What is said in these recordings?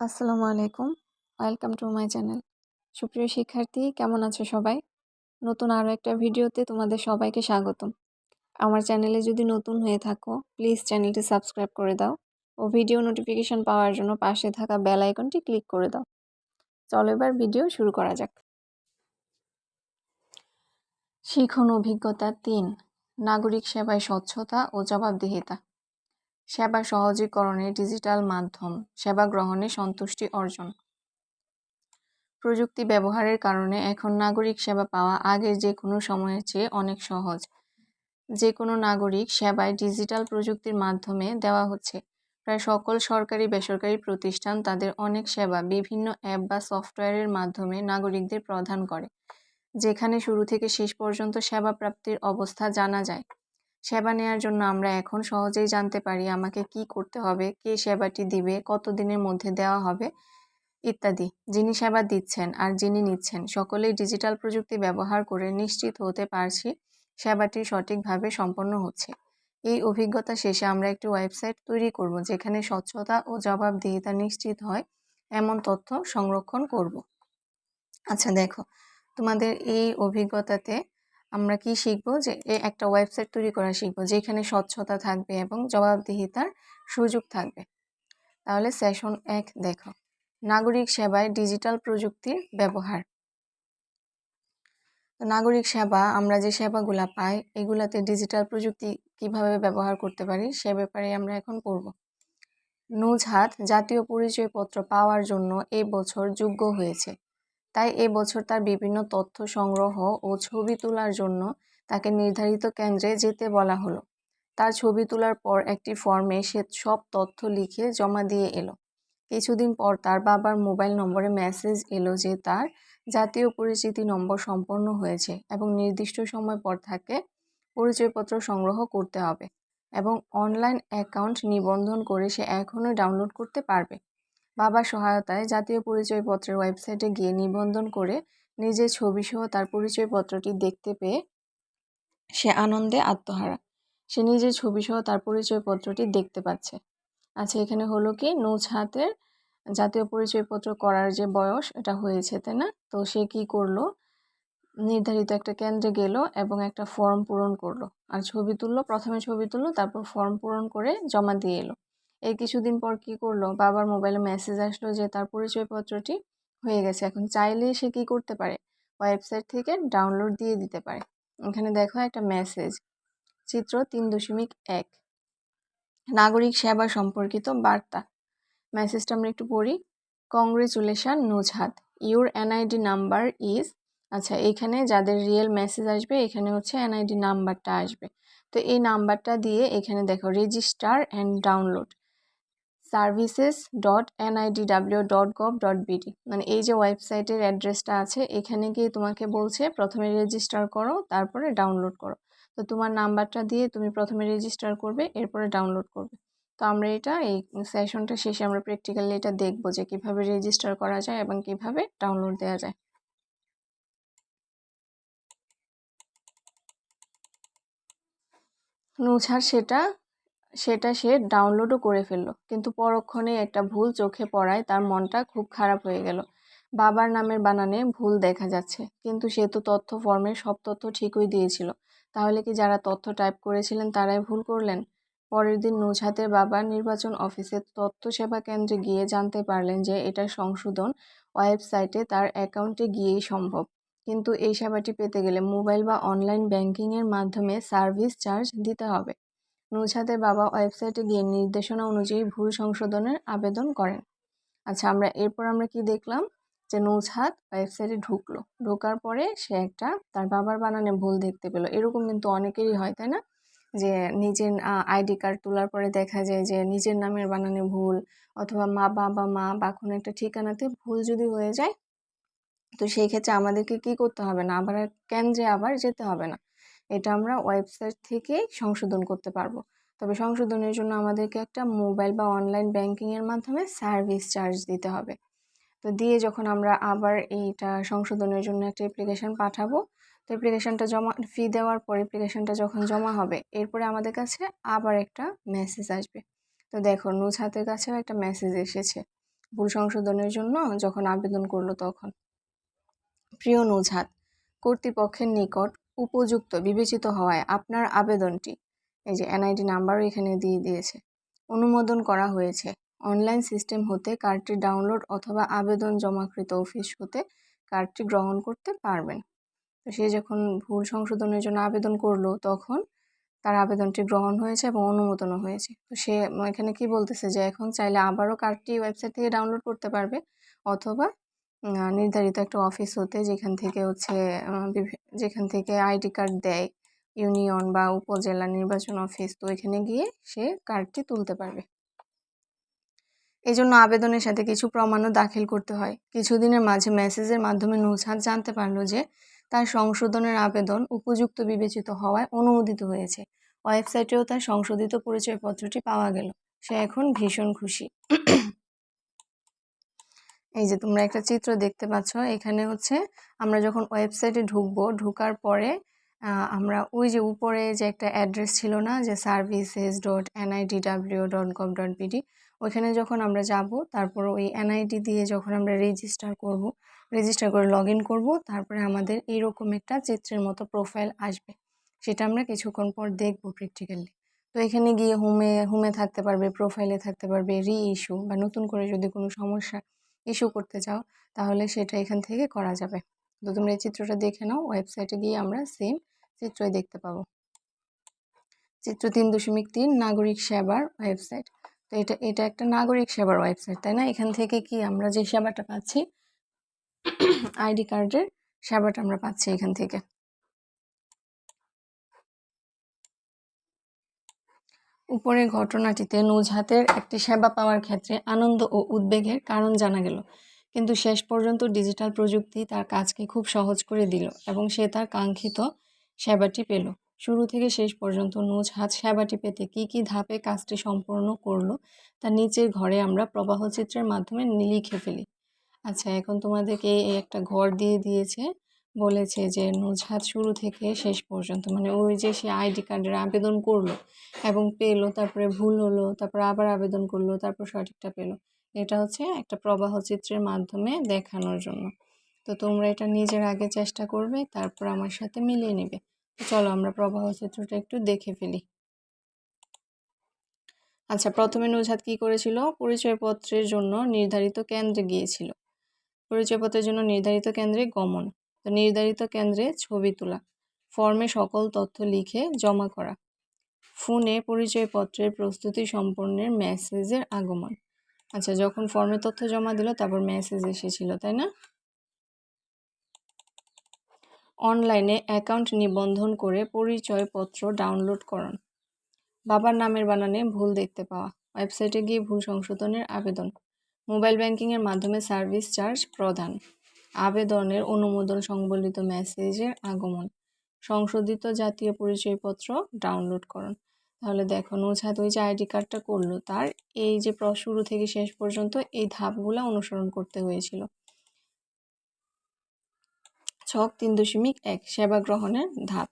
আসসালামু আলাইকুম। Welcome to my channel সুপ্রিয় শিক্ষার্থী, কেমন আছো সবাই? নতুন আরও একটা ভিডিওতে তোমাদের সবাইকে স্বাগতম। আমার চ্যানেলে যদি নতুন হয়ে থাকো প্লিজ চ্যানেলটি সাবস্ক্রাইব করে দাও ও ভিডিও নোটিফিকেশন পাওয়ার জন্য পাশে থাকা বেল আইকনটি ক্লিক করে দাও। চলো এবার ভিডিও শুরু করা যাক। শিখন অভিজ্ঞতা তিন, নাগরিক সেবায় স্বচ্ছতা ও জবাবদিহিতা। সেবা সহজীকরণে ডিজিটাল মাধ্যম, সেবা গ্রহণে সন্তুষ্টি অর্জন। প্রযুক্তি ব্যবহারের কারণে এখন নাগরিক সেবা পাওয়া আগের যে কোনো সময়ের চেয়ে অনেক সহজ। যে কোনো নাগরিক সেবায় ডিজিটাল প্রযুক্তির মাধ্যমে দেওয়া হচ্ছে। প্রায় সকল সরকারি, বেসরকারি প্রতিষ্ঠান তাদের অনেক সেবা বিভিন্ন অ্যাপ বা সফটওয়্যারের মাধ্যমে নাগরিকদের প্রদান করে, যেখানে শুরু থেকে শেষ পর্যন্ত সেবা প্রাপ্তির অবস্থা জানা যায়। সেবা নেওয়ার জন্য আমরা এখন সহজেই জানতে পারি আমাকে কি করতে হবে, কে সেবাটি দিবে কত দিনের মধ্যে দেওয়া হবে, ইত্যাদি। যিনি সেবা দিচ্ছেন আর যিনি নিচ্ছেন, সকলেই ডিজিটাল প্রযুক্তি ব্যবহার করে নিশ্চিত হতে পারছি সেবাটি সঠিকভাবে সম্পন্ন হচ্ছে। এই অভিজ্ঞতা শেষে আমরা একটি ওয়েবসাইট তৈরি করব যেখানে স্বচ্ছতা ও জবাবদিহিতা নিশ্চিত হয়, এমন তথ্য সংরক্ষণ করব। আচ্ছা দেখো, তোমাদের এই অভিজ্ঞতাতে আমরা কি শিখব? যে একটা ওয়েবসাইট তৈরি করা শিখব, যেখানে স্বচ্ছতা থাকবে এবং জবাবদিহিতার সুযোগ থাকবে। তাহলে সেশন এক দেখো। নাগরিক সেবায় ডিজিটাল প্রযুক্তির ব্যবহার। নাগরিক সেবা, আমরা যে সেবাগুলা পাই, এগুলাতে ডিজিটাল প্রযুক্তি কীভাবে ব্যবহার করতে পারি, সে ব্যাপারে আমরা এখন পড়ব। নুজহাত জাতীয় পরিচয়পত্র পাওয়ার জন্য এ বছর যোগ্য হয়েছে। তাই এবছর তার বিভিন্ন তথ্য সংগ্রহ ও ছবি তোলার জন্য তাকে নির্ধারিত কেন্দ্রে যেতে বলা হলো। তার ছবি তোলার পর একটি ফর্মে সে সব তথ্য লিখে জমা দিয়ে এলো। কিছুদিন পর তার বাবার মোবাইল নম্বরে মেসেজ এলো যে তার জাতীয় পরিচিতি নম্বর সম্পন্ন হয়েছে এবং নির্দিষ্ট সময় পর তাকে পরিচয়পত্র সংগ্রহ করতে হবে এবং অনলাইন অ্যাকাউন্ট নিবন্ধন করে সে এখনও ডাউনলোড করতে পারবে। বাবার সহায়তায় জাতীয় পরিচয়পত্রের ওয়েবসাইটে গিয়ে নিবন্ধন করে নিজের ছবিসহ তার পরিচয়পত্রটি দেখতে পেয়ে সে আনন্দে আত্মহারা। সে নিজের ছবিসহ তার পরিচয়পত্রটি দেখতে পাচ্ছে। আচ্ছা এখানে হলো কি? হাতের জাতীয় পরিচয়পত্র করার যে বয়স, এটা হয়েছে, তাই না? তো সে কি করল? নির্ধারিত একটা কেন্দ্রে গেল এবং একটা ফর্ম পূরণ করল। আর ছবি তুললো, প্রথমে ছবি তুললো, তারপর ফর্ম পূরণ করে জমা দিয়ে এলো। এই কিছুদিন পর কি করল? বাবার মোবাইলে মেসেজ আসলো যে, তার পরিচয়পত্রটি হয়ে গেছে। এখন চাইলেই সে কি করতে পারে? ওয়েবসাইট থেকে ডাউনলোড দিয়ে দিতে পারে। এখানে দেখো একটা মেসেজ চিত্র তিন দশমিক এক। নাগরিক সেবা সম্পর্কিত বার্তা। মেসেজটা আমরা একটু পড়ি। Congratulation Nuzhat your NID number is আচ্ছা এখানে যাদের রিয়েল মেসেজ আসবে, এখানে হচ্ছে এনআইডি নাম্বারটা আসবে। তো এই নাম্বারটা দিয়ে এখানে দেখো register and download services dot NIDW dot gov dot BD মানে এই যে ওয়েবসাইটের অ্যাড্রেসটা আছে, এখানে গিয়ে তোমাকে বলছে, প্রথমে রেজিস্টার করো, তারপরে ডাউনলোড করো। তো তোমার নাম্বারটা দিয়ে তুমি প্রথমে রেজিস্টার করবে, এরপরে ডাউনলোড করবে। তো আমরা এটা, এই সেশনটা শেষে আমরা প্র্যাকটিক্যালি এটা দেখব যে কীভাবে রেজিস্টার করা যায় এবং কীভাবে ডাউনলোড দেওয়া যায়। নুছার সেটা সেটা সে ডাউনলোডও করে ফেলল। কিন্তু পরক্ষণে একটা ভুল চোখে পড়ায় তার মনটা খুব খারাপ হয়ে গেল। বাবার নামের বানানে ভুল দেখা যাচ্ছে। কিন্তু সে তো তথ্য ফর্মের সব তথ্য ঠিকই দিয়েছিল। তাহলে কি যারা তথ্য টাইপ করেছিলেন তারাই ভুল করলেন? পরের দিন নুজহাতের বাবা নির্বাচন অফিসে তথ্য সেবা কেন্দ্রে গিয়ে জানতে পারলেন যে এটা সংশোধন ওয়েবসাইটে তার অ্যাকাউন্টে গিয়েই সম্ভব। কিন্তু এই সেবাটি পেতে গেলে মোবাইল বা অনলাইন ব্যাংকিংয়ের মাধ্যমে সার্ভিস চার্জ দিতে হবে। নুজহাতের বাবা ওয়েবসাইটে গিয়ে নির্দেশনা অনুযায়ী ভুল সংশোধনের আবেদন করেন। আচ্ছা আমরা এরপর আমরা কি দেখলাম? যে নুজহাত ওয়েবসাইটে ঢুকলো। ঢোকার পরে সে একটা তার বাবার বানানে ভুল দেখতে পেল। এরকম কিন্তু অনেকেরই হয়, তাই না? যে নিজের আইডি কার্ড তোলার পরে দেখা যায় যে নিজের নামের বানানে ভুল অথবা মা বাবা মা বা কোনো একটা ঠিকানাতে ভুল যদি হয়ে যায়, তো সেই ক্ষেত্রে আমাদেরকে কি করতে হবে না? আবার কেন্দ্রে আবার যেতে হবে না? এটা আমরা ওয়েবসাইট থেকেই সংশোধন করতে পারব। তবে সংশোধনের জন্য আমাদেরকে একটা মোবাইল বা অনলাইন ব্যাংকিংয়ের মাধ্যমে সার্ভিস চার্জ দিতে হবে। তো দিয়ে যখন আমরা আবার এইটা সংশোধনের জন্য একটা অ্যাপ্লিকেশান পাঠাবো, তো অ্যাপ্লিকেশানটা জমা ফি দেওয়ার পর অ্যাপ্লিকেশানটা যখন জমা হবে, এরপরে আমাদের কাছে আবার একটা মেসেজ আসবে। তো দেখো নুজ হাতের কাছেও একটা মেসেজ এসেছে, ভুল সংশোধনের জন্য যখন আবেদন করল তখন। প্রিয় নৌঝাত কর্তৃপক্ষের নিকট উপযুক্ত, বিবেচিত হওয়ায় আপনার আবেদনটি, এই যে এনআইডি নাম্বারও এখানে দিয়ে দিয়েছে, অনুমোদন করা হয়েছে। অনলাইন সিস্টেম হতে কার্ডটি ডাউনলোড অথবা আবেদন জমাকৃত অফিস হতে কার্ডটি গ্রহণ করতে পারবেন। তো সে যখন ভুল সংশোধনের জন্য আবেদন করল, তখন তার আবেদনটি গ্রহণ হয়েছে এবং অনুমোদনও হয়েছে। তো সে এখানে কি বলতেছে যে, এখন চাইলে আবারও কার্ডটি ওয়েবসাইট থেকে ডাউনলোড করতে পারবে অথবা নির্ধারিত একটা অফিস হতে যেখান থেকে হচ্ছে যেখান থেকে আইডি কার্ড দেয় ইউনিয়ন বা উপজেলা নির্বাচন অফিস, তো এখানে গিয়ে সে কার্ডটি তুলতে পারবে। এই জন্য আবেদনের সাথে কিছু প্রমাণও দাখিল করতে হয়। কিছুদিনের মাঝে মেসেজের মাধ্যমে নুজহাত জানতে পারল যে তার সংশোধনের আবেদন উপযুক্ত বিবেচিত হওয়ায় অনুমোদিত হয়েছে। ওয়েবসাইটেও তার সংশোধিত পরিচয়পত্রটি পাওয়া গেল। সে এখন ভীষণ খুশি। এই যে তোমরা একটা চিত্র দেখতে পাচ্ছ, এখানে হচ্ছে আমরা যখন ওয়েবসাইটে ঢুকবো, ঢুকার পরে আমরা ওই যে উপরে যে একটা অ্যাড্রেস ছিল না, যে services dot NIDW dot gov dot BD ওইখানে যখন আমরা যাব, তারপর ওই এনআইডি দিয়ে যখন আমরা রেজিস্টার করব রেজিস্টার করে লগ ইন করব, তারপরে আমাদের এইরকম একটা চিত্রের মতো প্রোফাইল আসবে। সেটা আমরা কিছুক্ষণ পর দেখব প্র্যাকটিক্যালি তো এখানে গিয়ে হোমে হোমে থাকতে পারবে প্রোফাইলে থাকতে পারবে রি ইস্যু বা নতুন করে যদি কোনো সমস্যা ইস্যু করতে চাও তাহলে সেটা এখান থেকে করা যাবে। তো তোমরা এই চিত্রটা দেখে নাও ওয়েবসাইটে গিয়ে আমরা সেম চিত্রই দেখতে পাবো। চিত্র তিন দশমিক তিন, নাগরিক সেবার ওয়েবসাইট তো এটা এটা একটা নাগরিক সেবার ওয়েবসাইট তাই না? এখান থেকে কি আমরা যে সেবাটা পাচ্ছি, আইডি কার্ডের সেবাটা আমরা পাচ্ছি এখান থেকে। উপরের ঘটনাটিতে নুজহাতের একটি সেবা পাওয়ার ক্ষেত্রে আনন্দ ও উদ্বেগের কারণ জানা গেল। কিন্তু শেষ পর্যন্ত ডিজিটাল প্রযুক্তি তার কাজকে খুব সহজ করে দিল এবং সে তার কাঙ্ক্ষিত সেবাটি পেল। শুরু থেকে শেষ পর্যন্ত নুজহাত সেবাটি পেতে কি কি ধাপে কাজটি সম্পূর্ণ করল তা নিচের ঘরে আমরা প্রবাহ চিত্রের মাধ্যমে লিখে ফেলি। আচ্ছা এখন তোমাদেরকে এই একটা ঘর দিয়ে দিয়েছে। বলেছে যে, নুজহাত শুরু থেকে শেষ পর্যন্ত মানে ওই যে সে আইডি কার্ডের আবেদন করল এবং পেল, তারপরে ভুল হলো, তারপর আবার আবেদন করল, তারপর সঠিকটা পেল। এটা হচ্ছে একটা প্রবাহ চিত্রের মাধ্যমে দেখানোর জন্য। তো তোমরা এটা নিজের আগে চেষ্টা করবে, তারপর আমার সাথে মিলিয়ে নেবে। চলো আমরা প্রবাহ চিত্রটা একটু দেখে ফেলি। আচ্ছা প্রথমে নুজহাত কি করেছিল? পরিচয়পত্রের জন্য নির্ধারিত কেন্দ্রে গিয়েছিল। পরিচয়পত্রের জন্য নির্ধারিত কেন্দ্রে গমন। তো নির্ধারিত কেন্দ্রে ছবি তোলা, ফর্মে সকল তথ্য লিখে জমা করা, ফোনে পরিচয়পত্রের প্রস্তুতি সম্পন্নের মেসেজের আগমন। আচ্ছা যখন ফর্মে তথ্য জমা দিল, তারপর মেসেজ এসেছিল, তাই না? অনলাইনে অ্যাকাউন্ট নিবন্ধন করে পরিচয়পত্র ডাউনলোড করুন বাবার নামের বানানে ভুল দেখতে পাওয়া, ওয়েবসাইটে গিয়ে ভুল সংশোধনের আবেদন, মোবাইল ব্যাংকিংয়ের মাধ্যমে সার্ভিস চার্জ প্রদান। আবেদনের অনুমোদন সংবলিত মেসেজের আগমন। সংশোধিত জাতীয় পরিচয়পত্র ডাউনলোড করুন। তাহলে দেখো নৌছাদ ওই যে আইডি কার্ডটা করল, তার এই যে শুরু থেকে শেষ পর্যন্ত এই ধাপগুলো অনুসরণ করতে হয়েছিল। ছক তিন দশমিক এক, সেবা গ্রহণের ধাপ।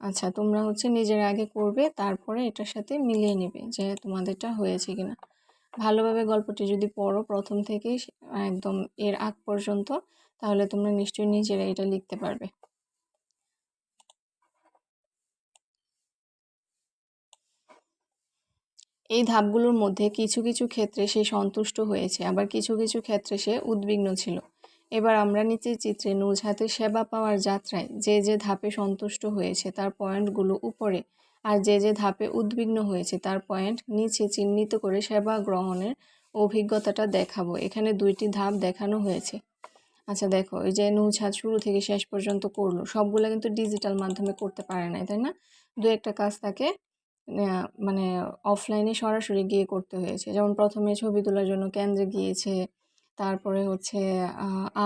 আচ্ছা তোমরা হচ্ছে নিজের আগে করবে, তারপরে এটার সাথে মিলিয়ে নেবে যে তোমাদেরটা হয়েছে কিনা। ভালোভাবে গল্পটি যদি পড়ো প্রথম থেকে একদম এর আগ পর্যন্ত তাহলে তোমরা নিশ্চয়ই নিজেরা এটা লিখতে পারবে। এই ধাপগুলোর মধ্যে কিছু কিছু ক্ষেত্রে সে সন্তুষ্ট হয়েছে, আবার কিছু কিছু ক্ষেত্রে সে উদ্বিগ্ন ছিল। এবার আমরা নিচের চিত্রে নুজহাতের সেবা পাওয়ার যাত্রায় যে যে ধাপে সন্তুষ্ট হয়েছে তার পয়েন্টগুলো উপরে আর যে যে ধাপে উদ্বিগ্ন হয়েছে তার পয়েন্ট নিচে চিহ্নিত করে সেবা গ্রহণের অভিজ্ঞতাটা দেখাবো। এখানে দুইটি ধাপ দেখানো হয়েছে। আচ্ছা দেখো, এই যে নুজহাত শুরু থেকে শেষ পর্যন্ত করল, সবগুলো কিন্তু ডিজিটাল মাধ্যমে করতে পারে নাই, তাই না? দু একটা কাজ তাকে মানে অফলাইনে সরাসরি গিয়ে করতে হয়েছে। যেমন প্রথমে ছবি তোলার জন্য কেন্দ্রে গিয়েছে, তারপরে হচ্ছে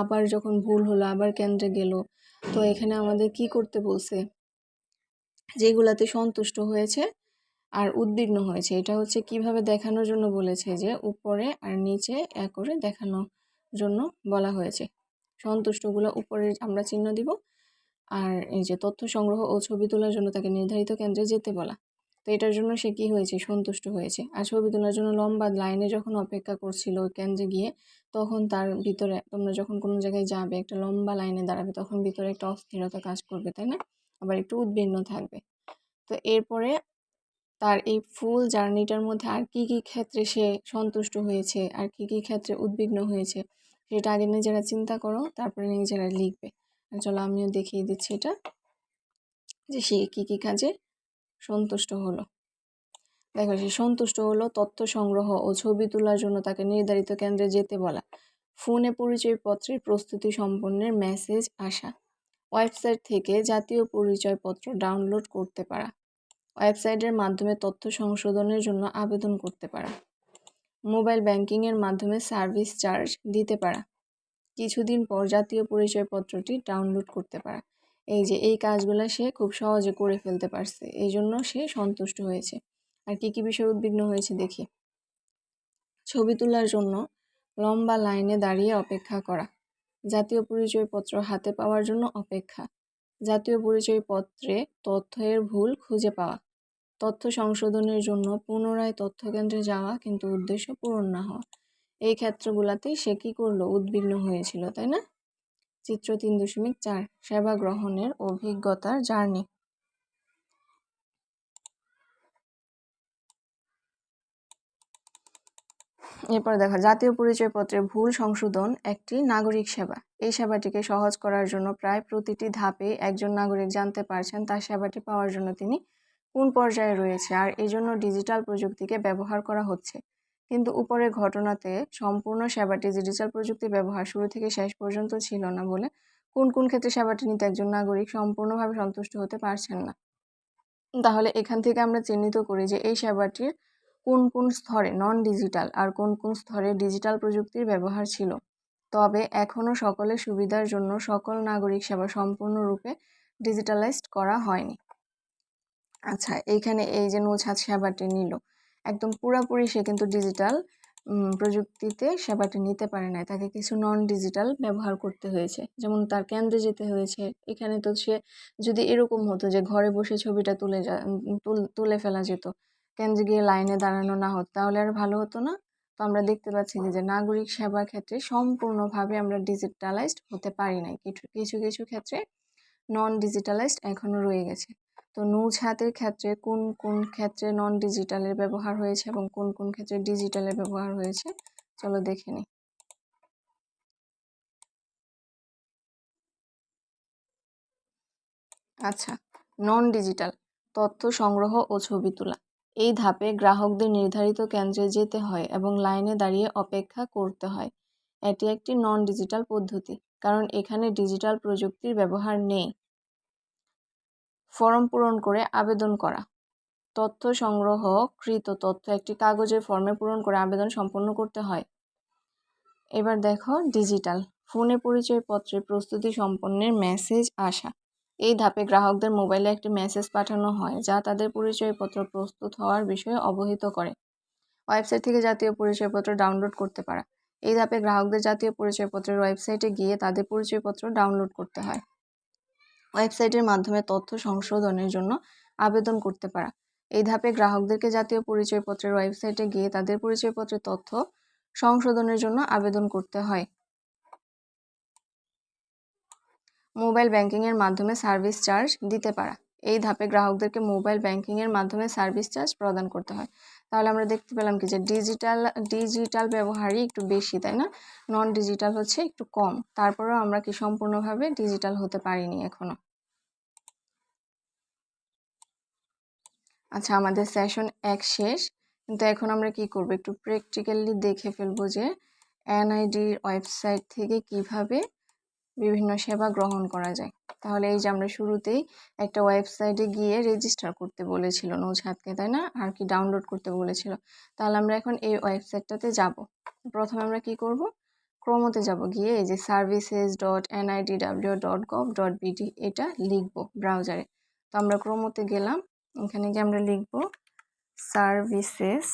আবার যখন ভুল হলো আবার কেন্দ্রে গেল। তো এখানে আমাদের কি করতে বলছে? যেগুলাতে সন্তুষ্ট হয়েছে আর উদ্বিগ্ন হয়েছে। এটা হচ্ছে কীভাবে দেখানোর জন্য বলেছে যে, উপরে আর নিচে এক করে দেখানোর জন্য বলা হয়েছে। সন্তুষ্টগুলো উপরে আমরা চিহ্ন দিব। আর এই যে তথ্য সংগ্রহ ও ছবি তোলার জন্য তাকে নির্ধারিত কেন্দ্রে যেতে বলা। তো এটার জন্য সে কী হয়েছে? সন্তুষ্ট হয়েছে। আর ছবি তোলার জন্য লম্বা লাইনে যখন অপেক্ষা করছিল কেন্দ্রে গিয়ে, তখন তার ভিতরে তোমরা যখন কোনো জায়গায় যাবে, একটা লম্বা লাইনে দাঁড়াবে, তখন ভিতরে একটা অস্থিরতা কাজ করবে, তাই না? আবার একটু উদ্বিগ্ন থাকবে। তো এরপরে তার এই ফুল জার্নিটার মধ্যে আর কি কি ক্ষেত্রে সে সন্তুষ্ট হয়েছে, আর কি কি ক্ষেত্রে উদ্বিগ্ন হয়েছে সেটা আগে নিজেরা চিন্তা করো, তারপরে নিজেরা লিখবে। চলো আমিও দেখিয়ে দিচ্ছি এটা, যে সে কী কী কাজে সন্তুষ্ট হলো। দেখো, সে সন্তুষ্ট হলো তথ্য সংগ্রহ ও ছবি তোলার জন্য তাকে নির্ধারিত কেন্দ্রে যেতে বলা। ফোনে পরিচয়পত্রের প্রস্তুতি সম্পন্নের মেসেজ আসা। ওয়েবসাইট থেকে জাতীয় পরিচয়পত্র ডাউনলোড করতে পারা। ওয়েবসাইটের মাধ্যমে তথ্য সংশোধনের জন্য আবেদন করতে পারা। মোবাইল ব্যাংকিংয়ের মাধ্যমে সার্ভিস চার্জ দিতে পারা। কিছুদিন পর জাতীয় পরিচয়পত্রটি ডাউনলোড করতে পারা। এই যে, এই কাজগুলো সে খুব সহজে করে ফেলতে পারছে। এই জন্য সে সন্তুষ্ট হয়েছে। আর কী কী বিষয়ে উদ্বিগ্ন হয়েছে দেখি। ছবি তোলার জন্য লম্বা লাইনে দাঁড়িয়ে অপেক্ষা করা। জাতীয় পরিচয়পত্র হাতে পাওয়ার জন্য অপেক্ষা। জাতীয় পরিচয়পত্রে তথ্যের ভুল খুঁজে পাওয়া। তথ্য সংশোধনের জন্য পুনরায় তথ্যকেন্দ্রে যাওয়া কিন্তু উদ্দেশ্য পূরণ না হওয়া। এই ক্ষেত্রগুলোতেই সে কী করল? উদ্বিগ্ন হয়েছিল, তাই না? চিত্র তিন দশমিক চার, সেবা গ্রহণের অভিজ্ঞতার জার্নি। এরপর দেখা, জাতীয় পরিচয়পত্রে ভুল সংশোধন একটি নাগরিক সেবা। এই সেবাটিকে সহজ করার জন্য প্রায় প্রতিটি ধাপে একজন নাগরিক জানতে পারছেন, তার সেবাটি পাওয়ার জন্য তিনি কোন পর্যায়ে রয়েছে আর এই জন্য ডিজিটাল প্রযুক্তিকে ব্যবহার করা হচ্ছে। কিন্তু উপরের ঘটনাতে সম্পূর্ণ সেবাটি ডিজিটাল প্রযুক্তি ব্যবহার শুরু থেকে শেষ পর্যন্ত ছিল না বলে কোন কোন ক্ষেত্রে সেবাটি নিতে একজন নাগরিক সম্পূর্ণভাবে সন্তুষ্ট হতে পারছেন না। তাহলে এখান থেকে আমরা চিহ্নিত করি যে এই সেবাটির কোন কোন স্তরে নন ডিজিটাল আর কোন কোন স্তরে ডিজিটাল প্রযুক্তির ব্যবহার ছিল। তবে এখনও সকলের সুবিধার জন্য সকল নাগরিক সেবা সম্পূর্ণরূপে ডিজিটালাইজড করা হয়নি। আচ্ছা এইখানে এই যে নৌছাদ সেবাটি নিল। একদম পুরাপুরি সে কিন্তু ডিজিটাল প্রযুক্তিতে সেবাটি নিতে পারে নাই। তাকে কিছু নন ডিজিটাল ব্যবহার করতে হয়েছে। যেমন তার কেন্দ্রে যেতে হয়েছে। এখানে তো সে যদি এরকম হতো যে ঘরে বসে ছবিটা তুলে যা তুলে ফেলা যেত, কেন্দ্রে গিয়ে লাইনে দাঁড়ানো না হতো, তাহলে আর ভালো হতো না? তো আমরা দেখতে পাচ্ছি যে নাগরিক সেবার ক্ষেত্রে সম্পূর্ণভাবে আমরা ডিজিটালাইজড হতে পারি নাই। কিছু কিছু কিছু ক্ষেত্রে নন ডিজিটালাইজড এখনও রয়ে গেছে। তো নৌছাতের ক্ষেত্রে কোন কোন ক্ষেত্রে নন ডিজিটালের ব্যবহার হয়েছে এবং কোন কোন ক্ষেত্রে ডিজিটালের ব্যবহার হয়েছে? চলো দেখে নিই আচ্ছা নন ডিজিটাল তথ্য সংগ্রহ ও ছবি তোলা। এই ধাপে গ্রাহকদের নির্ধারিত কেন্দ্রে যেতে হয় এবং লাইনে দাঁড়িয়ে অপেক্ষা করতে হয়। এটি একটি নন ডিজিটাল পদ্ধতি, কারণ এখানে ডিজিটাল প্রযুক্তির ব্যবহার নেই। ফর্ম পূরণ করে আবেদন করা। তথ্য সংগ্রহ কৃত তথ্য একটি কাগজের ফর্মে পূরণ করে আবেদন সম্পন্ন করতে হয়। এবার দেখো ডিজিটাল। ফোনে পরিচয়পত্রের প্রস্তুতি সম্পন্নের মেসেজ আসা। এই ধাপে গ্রাহকদের মোবাইলে একটি মেসেজ পাঠানো হয়, যা তাদের পরিচয়পত্র প্রস্তুত হওয়ার বিষয়ে অবহিত করে। ওয়েবসাইট থেকে জাতীয় পরিচয়পত্র ডাউনলোড করতে পারা। এই ধাপে গ্রাহকদের জাতীয় পরিচয়পত্রের ওয়েবসাইটে গিয়ে তাদের পরিচয়পত্র ডাউনলোড করতে হয়। ওয়েবসাইটের মাধ্যমে তথ্য সংশোধনের জন্য আবেদন করতে পারা। এই ধাপে গ্রাহকদেরকে জাতীয় পরিচয়পত্রের ওয়েবসাইটে গিয়ে তাদের পরিচয়পত্রের তথ্য সংশোধনের জন্য আবেদন করতে হয়। মোবাইল ব্যাংকিংয়ের মাধ্যমে সার্ভিস চার্জ দিতে পারা। এই ধাপে গ্রাহকদেরকে মোবাইল ব্যাংকিংয়ের মাধ্যমে সার্ভিস চার্জ প্রদান করতে হয়। তাহলে আমরা দেখতে পেলাম কি যে ডিজিটাল ডিজিটাল ব্যবহারই একটু বেশি, তাই না? নন ডিজিটাল হচ্ছে একটু কম। তারপরেও আমরা কি সম্পূর্ণভাবে ডিজিটাল হতে পারিনি এখনও আচ্ছা আমাদের সেশন এক শেষ। কিন্তু এখন আমরা কি করব? একটু প্র্যাকটিক্যালি দেখে ফেলব যে এনআইডির ওয়েবসাইট থেকে কীভাবে বিভিন্ন সেবা গ্রহণ করা যায়। তাহলে এই যে আমরা শুরুতেই একটা ওয়েবসাইটে গিয়ে রেজিস্টার করতে বলেছিল নৌছাদকে তাই না? আর কি ডাউনলোড করতে বলেছিল। তাহলে আমরা এখন এই ওয়েবসাইটটাতে যাব। প্রথমে আমরা কি করব? ক্রোমোতে যাব। গিয়ে এই যে services dot NIDW dot gov dot BD এটা লিখব ব্রাউজারে তো আমরা ক্রোমোতে গেলাম। এখানে গিয়ে আমরা লিখব services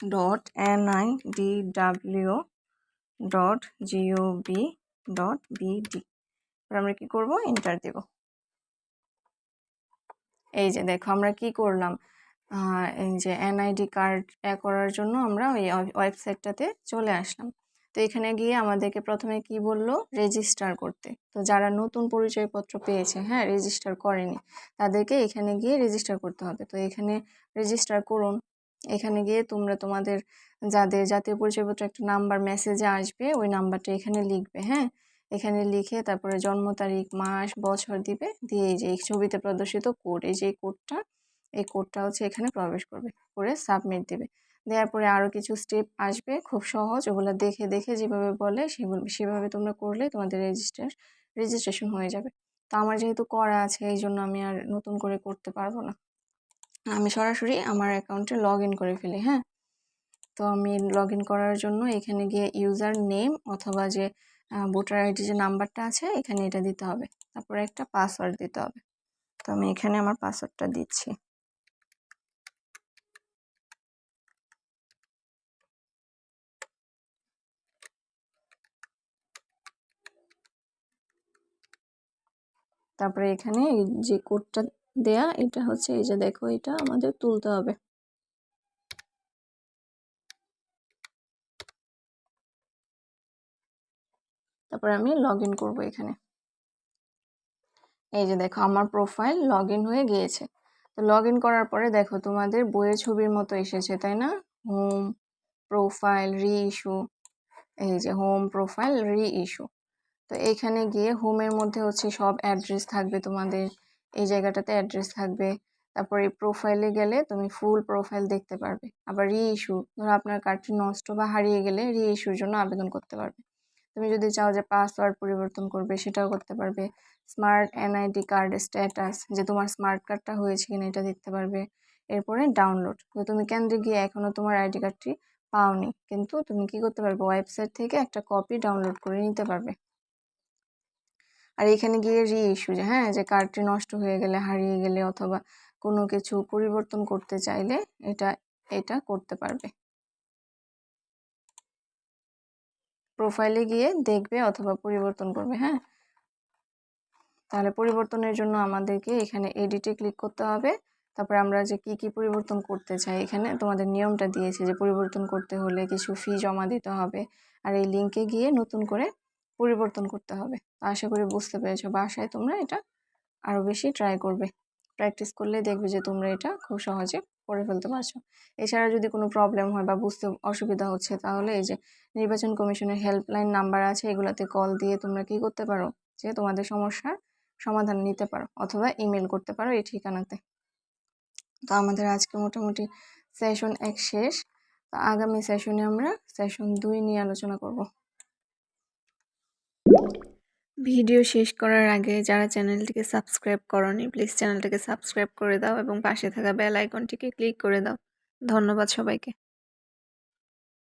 dot N I D W dot GOB dot BD এবার আমরা কি করব? এন্টার দেব। এই যে দেখো, আমরা কি করলাম? এই যে এনআইডি কার্ড এ করার জন্য আমরা ওই ওয়েবসাইটটাতে চলে আসলাম। তো এখানে গিয়ে আমাদেরকে প্রথমে কি বলল? রেজিস্টার করতে। তো যারা নতুন পরিচয়পত্র পেয়েছে হ্যাঁ রেজিস্টার করেনি, তাদেরকে এখানে গিয়ে রেজিস্টার করতে হবে। তো এখানে রেজিস্টার করুন। এখানে গিয়ে তোমরা তোমাদের যাদের জাতীয় পরিচয়পত্র একটা নাম্বার মেসেজে আসবে, ওই নাম্বারটা এখানে লিখবে হ্যাঁ? এখানে লিখে তারপরে জন্ম তারিখ, মাস, বছর দিবে, দিয়ে এই যে এই ছবিতে প্রদর্শিত কোড এই যে কোডটা এই কোডটা হচ্ছে এখানে প্রবেশ করবে, করে সাবমিট দেবে। দেওয়ার পরে আরও কিছু স্টেপ আসবে, খুব সহজ, ওগুলো দেখে দেখে যেভাবে বলে সেগুলো, সেভাবে তোমরা করলে তোমাদের রেজিস্টার রেজিস্ট্রেশন হয়ে যাবে। তো আমার যেহেতু করা আছে এই জন্য আমি আর নতুন করে করতে পারব না। আমি সরাসরি আমার অ্যাকাউন্টে লগ ইন করে ফেলি হ্যাঁ? তো আমি লগ ইন করার জন্য এখানে গিয়ে ইউজার নেম অথবা যে ভোটার আইডি যে নাম্বারটা আছে, এখানে এটা দিতে হবে। তারপরে একটা পাসওয়ার্ড দিতে হবে। তো আমি এখানে আমার পাসওয়ার্ডটা দিচ্ছি। তারপরে এখানে যে কোডটা দেয়া, এটা হচ্ছে এই যে দেখো, এটা আমাদের তুলতে হবে। তারপরে আমি লগ ইন করব এখানে। এই যে দেখো, আমার প্রোফাইল লগ ইন হয়ে গিয়েছে। তো লগ ইন করার পরে দেখো, তোমাদের বইয়ের ছবির মতো এসেছে, তাই না? হোম প্রোফাইল রি ইস্যু এই যে হোম প্রোফাইল রি ইস্যু তো এইখানে গিয়ে হোমের মধ্যে হচ্ছে সব অ্যাড্রেস থাকবে তোমাদের। এই জায়গাটাতে অ্যাড্রেস থাকবে। তারপরে প্রোফাইলে গেলে তুমি ফুল প্রোফাইল দেখতে পারবে। আবার রি ইস্যু ধরো আপনার কার্ডটি নষ্ট বা হারিয়ে গেলে রি ইস্যুর জন্য আবেদন করতে পারবে। তুমি যদি চাও যে পাসওয়ার্ড পরিবর্তন করবে, সেটাও করতে পারবে। স্মার্ট এনআইডি কার্ড স্ট্যাটাস যে তোমার স্মার্ট কার্ডটা হয়েছে কিনা এটা দেখতে পারবে। এরপরে ডাউনলোড তো তুমি কেন্দ্রে গিয়ে এখনও তোমার আইডি কার্ডটি পাওনি। কিন্তু তুমি কি করতে পারবে? ওয়েবসাইট থেকে একটা কপি ডাউনলোড করে নিতে পারবে। আর এখানে গিয়ে রি ইস্যু যে হ্যাঁ যে কার্ডটি নষ্ট হয়ে গেলে, হারিয়ে গেলে অথবা কোনো কিছু পরিবর্তন করতে চাইলে এটা এটা করতে পারবে। প্রোফাইলে গিয়ে দেখবে অথবা পরিবর্তন করবে হ্যাঁ। তাহলে পরিবর্তনের জন্য আমাদেরকে এখানে এডিটে ক্লিক করতে হবে। তারপরে আমরা যে কি কি পরিবর্তন করতে চাই, এখানে তোমাদের নিয়মটা দিয়েছে যে পরিবর্তন করতে হলে কিছু ফি জমা দিতে হবে। আর এই লিঙ্কে গিয়ে নতুন করে পরিবর্তন করতে হবে। আশা করি বুঝতে পেরেছ। বাসায় তোমরা এটা আরও বেশি ট্রাই করবে। প্র্যাকটিস করলে দেখবে যে তোমরা এটা খুব সহজে করে ফেলতে পারছ। এছাড়া যদি কোনো প্রবলেম হয় বা বুঝতে অসুবিধা হচ্ছে, তাহলে এই যে নির্বাচন কমিশনের হেল্পলাইন নাম্বার আছে, এগুলোতে কল দিয়ে তোমরা কি করতে পারো? যে তোমাদের সমস্যার সমাধান নিতে পারো অথবা ইমেল করতে পারো এই ঠিকানাতে। তো আমাদের আজকে মোটামুটি সেশন এক শেষ। তো আগামী সেশনে আমরা সেশন দুই নিয়ে আলোচনা করব। ভিডিও শেষ করার আগে যারা চ্যানেলটিকে সাবস্ক্রাইব করনি, প্লিজ চ্যানেলটিকে সাবস্ক্রাইব করে দাও এবং পাশে থাকা বেল আইকনটিকে ক্লিক করে দাও। ধন্যবাদ সবাইকে।